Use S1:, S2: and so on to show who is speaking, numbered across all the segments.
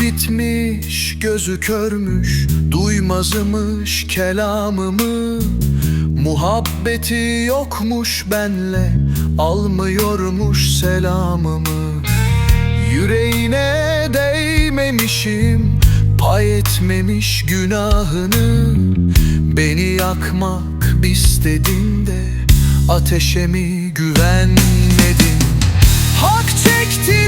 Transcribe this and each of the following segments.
S1: gitmiş gözü körmüş Duymazmış kelamımı. Muhabbeti yokmuş benle Almıyormuş selamımı. Yüreğine değmemişim Pay etmemiş günahını. Beni yakmak istedin de Ateşe mi güvenmedin? Hak çektirir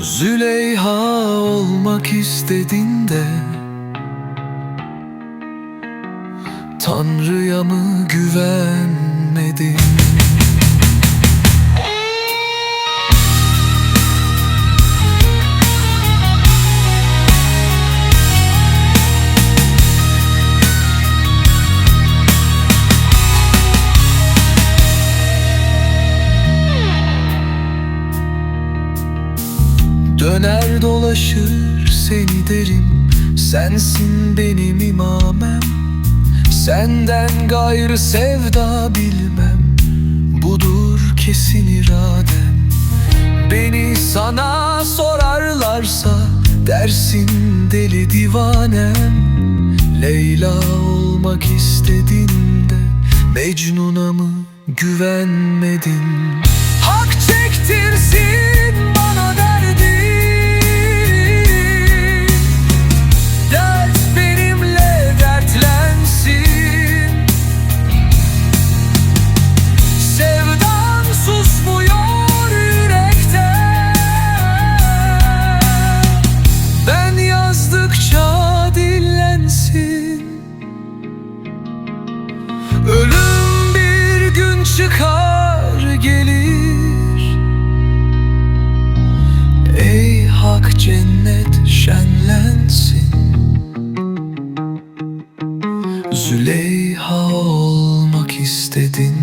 S1: Züleyha olmak istedin de Tanrı'ya mı güvenmedin? Döner dolaşır seni derim. Sensin benim imamem. Senden gayrı sevda bilmem. Budur kesin iradem. Beni sana sorarlarsa Dersin deli divanem. Leyla olmak istedin de Mecnun'a mı güvenmedin? Hak çektirsin çıkar gelir. Ey hak cennet şenlensin. Züleyha olmak istedin